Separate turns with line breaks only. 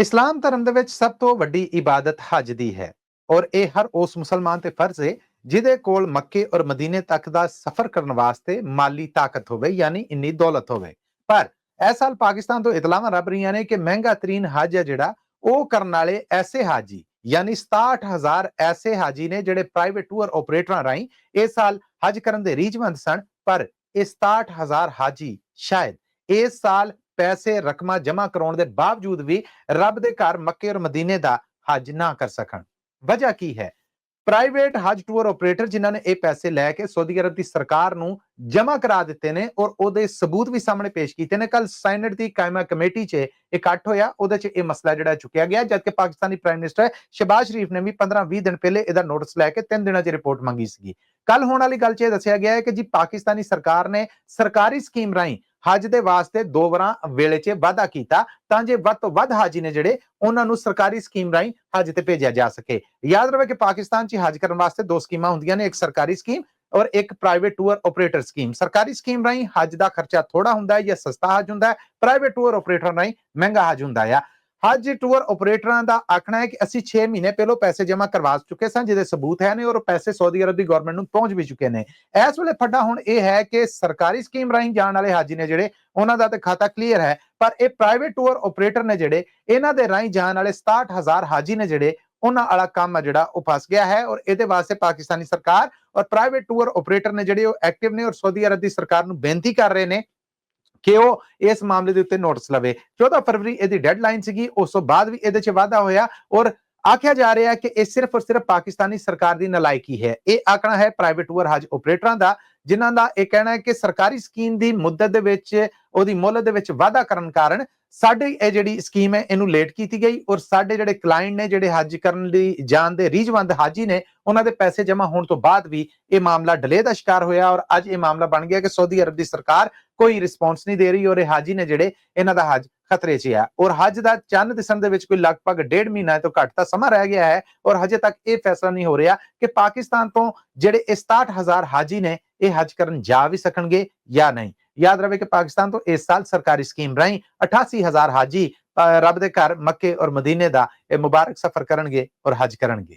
ਇਸਲਾਮ ਧਰਮ ਦੇ ਵਿੱਚ ਸਭ ਤੋਂ ਵੱਡੀ ਇਬਾਦਤ ਹਜ ਦੀ ਹੈ ਔਰ ਇਹ ਹਰ ਉਸ ਮੁਸਲਮਾਨ ਤੇ ਫਰਜ਼ ਹੈ ਜਿਹਦੇ ਕੋਲ ਮੱਕੇ ਔਰ ਮਦੀਨੇ ਤੱਕ ਦਾ ਸਫ਼ਰ ਕਰਨ ਵਾਸਤੇ ਮਾਲੀ ਤਾਕਤ ਹੋਵੇ, ਯਾਨੀ ਇੰਨੀ ਦੌਲਤ ਹੋਵੇ। ਪਰ ਇਸ ਸਾਲ ਪਾਕਿਸਤਾਨ ਤੋਂ ਇਤਲਾਹਾਂ ਰੱਬ ਰਹੀਆਂ ਨੇ ਕਿ ਮਹਿੰਗਾ ਤਰੀਨ ਹਜ ਹੈ ਜਿਹੜਾ, ਉਹ ਕਰਨ ਵਾਲੇ ਐਸੇ ਹਾਜੀ, ਯਾਨੀ 67000 ਐਸੇ ਹਾਜੀ ਨੇ ਜਿਹੜੇ ਪ੍ਰਾਈਵੇਟ ਟੂਰ ਆਪਰੇਟਰਾਂ ਰਾਹੀਂ ਇਸ ਸਾਲ ਹਜ ਕਰਨ ਦੇ ਰੀਝਵੰਦ ਸਨ, ਪਰ ਇਹ 67000 ਹਾਜੀ ਸ਼ਾਇਦ ਇਸ ਸਾਲ ਪੈਸੇ ਰਕਮਾਂ ਜਮ੍ਹਾਂ ਕਰਾਉਣ ਦੇ ਬਾਵਜੂਦ ਵੀ ਰੱਬ ਦੇ ਘਰ ਮੱਕੇ ਔਰ ਮਦੀਨੇ ਦਾ ਹਜ ਨਾ ਕਰ ਸਕਣ। ਵਜ੍ਹਾ ਕੀ ਹੈ? ਪ੍ਰਾਈਵੇਟ ਹਜ ਟੂਰ ਆਪਰੇਟਰ ਜਿਨ੍ਹਾਂ ਨੇ ਇਹ ਪੈਸੇ ਲੈ ਕੇ ਸਾਊਦੀ ਅਰਬ ਦੀ ਸਰਕਾਰ ਨੂੰ ਜਮ੍ਹਾਂ ਕਰਾ ਦਿੱਤੇ ਨੇ ਔਰ ਉਹਦੇ ਸਬੂਤ ਵੀ ਸਾਹਮਣੇ ਪੇਸ਼ ਕੀਤੇ ਨੇ ਕੱਲ ਸੈਨੇਟ ਦੀ ਕਾਇਮਾ ਕਮੇਟੀ 'ਚ ਇਕੱਠ ਹੋਇਆ, ਉਹਦੇ 'ਚ ਇਹ ਮਸਲਾ ਜਿਹੜਾ ਚੁੱਕਿਆ ਗਿਆ, ਜਦਕਿ ਪਾਕਿਸਤਾਨੀ ਪ੍ਰਾਈਮ ਮਿਨਿਸਟਰ ਸ਼ਬਾਜ਼ ਸ਼ਰੀਫ ਨੇ ਵੀ 15-20 ਦਿਨ ਪਹਿਲੇ ਇਹਦਾ ਨੋਟਿਸ ਲੈ ਕੇ 3 ਦਿਨਾਂ 'ਚ ਰਿਪੋਰਟ ਮੰਗੀ ਸੀਗੀ। ਕੱਲ ਹੋਣ ਵਾਲੀ ਗੱਲ 'ਚ ਇਹ ਦੱਸਿਆ ਗਿਆ ਹੈ ਕਿ ਜੀ ਪਾਕਿਸਤਾਨੀ ਸਰਕਾਰ ਨੇ ਸਰਕਾਰੀ ਸਕੀਮ ਰਾਹੀਂ ਹਜ ਦੇ ਵਾਸਤੇ ਦੋ ਵਰਾਂ ਵੇਲੇ 'ਚ ਵਾਅਦਾ ਕੀਤਾ, ਤਾਂ ਜੇ ਵੱਧ ਤੋਂ ਵੱਧ ਹਾਜੀ ਨੇ ਜਿਹੜੇ ਉਹਨਾਂ ਨੂੰ ਸਰਕਾਰੀ ਸਕੀਮ ਰਾਹੀਂ ਹਜ ਤੇ ਭੇਜਿਆ ਜਾ ਸਕੇ। ਯਾਦ ਰਵੇ ਕਿ ਪਾਕਿਸਤਾਨ 'ਚ ਹਜ ਕਰਨ ਵਾਸਤੇ ਦੋ ਸਕੀਮਾਂ ਹੁੰਦੀਆਂ ਨੇ, ਇੱਕ ਸਰਕਾਰੀ ਸਕੀਮ ਔਰ ਇੱਕ ਪ੍ਰਾਈਵੇਟ ਟੂਰ ਆਪਰੇਟਰ ਸਕੀਮ। ਸਰਕਾਰੀ ਸਕੀਮ ਰਾਹੀਂ ਹਜ ਦਾ ਖਰਚਾ ਥੋੜਾ ਹੁੰਦਾ ਹੈ ਜਾਂ ਸਸਤਾ ਹਜ ਹੁੰਦਾ ਹੈ ਪ੍ਰਾਈਵੇਟ ਟੂਰ ਆਪਰੇਟਰ ਰਾਹੀਂ ਮਹਿੰਗਾ ਹਜ ਹੁੰਦਾ ਹੈ। ਹਜ ਟੂਰ ਆਪਰੇਟਰਾਂ ਦਾ ਆਖਣਾ ਹੈ ਕਿ ਅਸੀਂ 6 ਮਹੀਨੇ ਪਹਿਲਾਂ ਪੈਸੇ ਜਮ੍ਹਾਂ ਕਰਵਾ ਚੁੱਕੇ ਸਨ ਜਿਹਦੇ ਸਬੂਤ ਹੈ ਨੇ ਔਰ ਪੈਸੇ ਸਾਊਦੀ ਅਰਬ ਦੀ ਗਵਰਨਮੈਂਟ ਨੂੰ ਪਹੁੰਚ ਵੀ ਚੁੱਕੇ ਨੇ। ਇਸ ਵੇਲੇ ਫੱਡਾ ਹੁਣ ਇਹ ਹੈ ਕਿ ਸਰਕਾਰੀ ਸਕੀਮ ਰਾਹੀਂ ਜਾਣ ਵਾਲੇ ਹਾਜੀ ਨੇ ਜਿਹੜੇ, ਉਹਨਾਂ ਦਾ ਤੇ ਖਾਤਾ ਕਲੀਅਰ ਹੈ, ਪਰ ਇਹ ਪ੍ਰਾਈਵੇਟ ਟੂਰ ਆਪਰੇਟਰ ਨੇ ਜਿਹੜੇ, ਇਹਨਾਂ ਦੇ ਰਾਹੀਂ ਜਾਣ ਵਾਲੇ 67000 ਹਾਜੀ ਨੇ ਜਿਹੜੇ, ਉਹਨਾਂ ਵਾਲਾ ਕੰਮ ਆ ਜਿਹੜਾ ਉਹ ਫਸ ਗਿਆ ਹੈ ਔਰ ਇਹਦੇ ਵਾਸਤੇ ਪਾਕਿਸਤਾਨੀ ਸਰਕਾਰ ਔਰ ਪ੍ਰਾਈਵੇਟ ਟੂਰ ਆਪਰੇਟਰ ਨੇ ਜਿਹੜੇ ਉਹ ਐਕਟਿਵ ਨੇ ਔਰ ਸਾਊਦੀ ਅਰਬ ਦੀ ਸਰਕਾਰ ਨੂੰ ਬੇਨਤੀ ਕਰ ਰਹੇ ਨੇ ਕਿ ਉਹ ਇਸ ਮਾਮਲੇ ਦੇ ਉੱਤੇ ਨੋਟਿਸ ਲਵੇ? 14 ਫਰਵਰੀ ਇਹਦੀ ਡੈਡਲਾਈਨ ਸੀਗੀ, ਉਸ ਤੋਂ ਬਾਅਦ ਵੀ ਇਹਦੇ 'ਚ ਵਾਧਾ ਹੋਇਆ ਔਰ ਆਖਿਆ ਜਾ ਰਿਹਾ ਹੈ ਕਿ ਇਹ ਸਿਰਫ ਔਰ ਸਿਰਫ ਪਾਕਿਸਤਾਨੀ ਸਰਕਾਰ ਦੀ ਨਲਾਇਕੀ ਹੈ। ਇਹ ਆਕਣਾ ਹੈ ਪ੍ਰਾਈਵੇਟ ਟੂਰ ਹਜ ਆਪਰੇਟਰਾਂ ਦਾ, ਜਿਨ੍ਹਾਂ ਦਾ ਇਹ ਕਹਿਣਾ ਹੈ ਕਿ ਸਰਕਾਰੀ ਸਕੀਮ ਦੀ ਮੁੱਦਤ ਦੇ ਵਿੱਚ, ਉਹਦੀ ਮੁੱਲ ਦੇ ਵਿੱਚ ਵਾਧਾ ਕਰਨ ਕਾਰਨ ਸਾਡੀ ਇਹ ਜਿਹੜੀ ਸਕੀਮ ਹੈ, ਇਹਨੂੰ ਲੇਟ ਕੀਤੀ ਗਈ ਔਰ ਸਾਡੇ ਜਿਹੜੇ ਕਲਾਇੰਟ ਨੇ, ਜਿਹੜੇ ਹਜ ਕਰਨ ਲਈ ਜਾਣ ਦੇ ਰੀਝਵੰਦ ਹਾਜੀ ਨੇ, ਉਹਨਾਂ ਦੇ ਪੈਸੇ ਜਮ੍ਹਾਂ ਹੋਣ ਤੋਂ ਬਾਅਦ ਵੀ ਇਹ ਮਾਮਲਾ ਡਿਲੇ ਦਾ ਸ਼ਿਕਾਰ ਹੋਇਆ ਔਰ ਅੱਜ ਇਹ ਮਾਮਲਾ ਬਣ ਗਿਆ ਕਿ ਸਾਊਦੀ ਅਰਬ ਦੀ ਸਰਕਾਰ ਕੋਈ ਰਿਸਪੌਂਸ ਨਹੀਂ ਦੇ ਰਹੀ ਔਰ ਇਹ ਹਾਜੀ ਨੇ ਜਿਹੜੇ ਇਹਨਾਂ ਦਾ ਹਜ ਖਤਰੇ 'ਚ ਆ। ਔਰ ਹਜ ਦਾ ਚੰਨ ਦਿਸਣ ਦੇ ਵਿੱਚ ਕੋਈ ਲਗਭਗ ਡੇਢ ਮਹੀਨਾ ਤੋਂ ਘੱਟ ਦਾ ਸਮਾਂ ਰਹਿ ਗਿਆ ਹੈ ਔਰ ਹਜੇ ਤੱਕ ਇਹ ਫੈਸਲਾ ਨਹੀਂ ਹੋ ਰਿਹਾ ਕਿ ਪਾਕਿਸਤਾਨ ਤੋਂ ਜਿਹੜੇ 67000 ਹਾਜੀ ਨੇ, ਇਹ ਹਜ ਕਰਨ ਜਾ ਵੀ ਸਕਣਗੇ ਜਾਂ ਨਹੀਂ। ਯਾਦ ਰਵੇ ਕਿ ਪਾਕਿਸਤਾਨ ਤੋਂ ਇਸ ਸਾਲ ਸਰਕਾਰੀ ਸਕੀਮ ਰਾਹੀਂ 88000 ਹਾਜੀ ਰੱਬ ਦੇ ਘਰ ਮੱਕੇ ਔਰ ਮਦੀਨੇ ਦਾ ਇਹ ਮੁਬਾਰਕ ਸਫ਼ਰ ਕਰਨਗੇ ਔਰ ਹਜ ਕਰਨਗੇ।